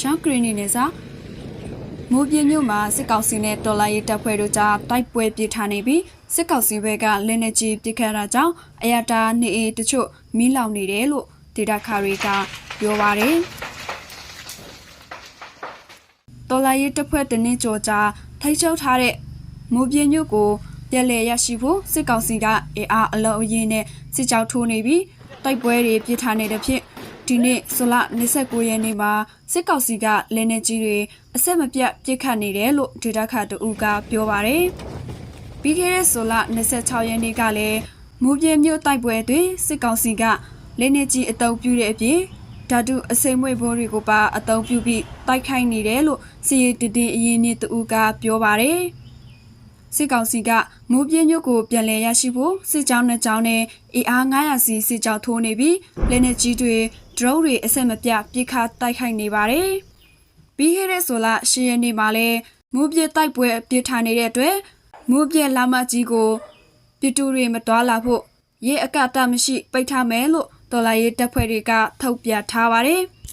ရှောင်းဂရီနီနဲ့စာမိုးပြင်းမြို့မှာစစ်ကောင်စီနဲ့တော်လိုင်းရေးတပ်ဖွဲ့တို့ကြားတိုက်ပွဲပြစ်ထန်နေပြီးစစ်ကောင်စီဘက်ကလက်နက်ကြီးပစ်ခတ်တာကြောင့်အရတာနေအေးတချို့မီးလောင်နေတယ်လို့ဒေတာခါရီကပြောပါတယ်တော်လိုင်းရေးတပ်ဖွဲ့တနင်္ကြော်ကြားထိတ်ချုပ်ထားတဲ့မိုးပြင်းမြို့ကိုပြည်လဲရရှိဖို့စစ်ကောင်စီကအင်အားအလုံးအရင်နဲ့စစ်ကြောထိုးနေပြီးတိုက်ပွဲတွေပြစ်ထန်နေတဲ့ဖြစ် ဒီနေ့ဇွန်လ29ရက်နေ့မှာစစ်ကောင်စီကလက်နက်ကြီးတွေအဆက်မပြတ်ပစ်ခတ်နေတယ်လို့ဒေတာခတူဦးကပြောပါတယ်။ပြီးခဲ့တဲ့ဇွန်လ26ရက်နေ့ကလည်းမူပြင်းမြို့တိုက်ပွဲတွင်စစ်ကောင်စီကလက်နက်ကြီးအုပ်ပြုတဲ့အပြင်ဓာတုအစိမ့်မွေဘိုးတွေကိုပါအုပ်ပြုပြီးတိုက်ခိုက်နေတယ်လို့စီရီတတင်အရင်နေ့တူဦးကပြောပါတယ်။ စစ်ကောင်စီကမူပြင်းမြို့ကိုပြန်လည်ရရှိဖို့စစ်ကြောင်းနှစ်ကြောင်းနဲ့အင်အား900စီစစ်ကြောင်းထိုးနေပြီးလက်နက်ကြီးတွေဒရုန်းတွေအဆက်မပြတ်ပစ်ခတ်တိုက်ခိုက်နေပါတယ်။ပြီးခဲ့တဲ့ဆိုလ10ရက်နေ့မှာလဲမူပြင်းတိုက်ပွဲပြစ်ထန်နေတဲ့အတွက်မူပြင်းလာမကြီးကိုပြတူတွေမတွာလာဖို့ရေအကတမရှိပိတ်ထားမယ်လို့တော်လာရေးတပ်ဖွဲ့တွေကထုတ်ပြန်ထားပါတယ်။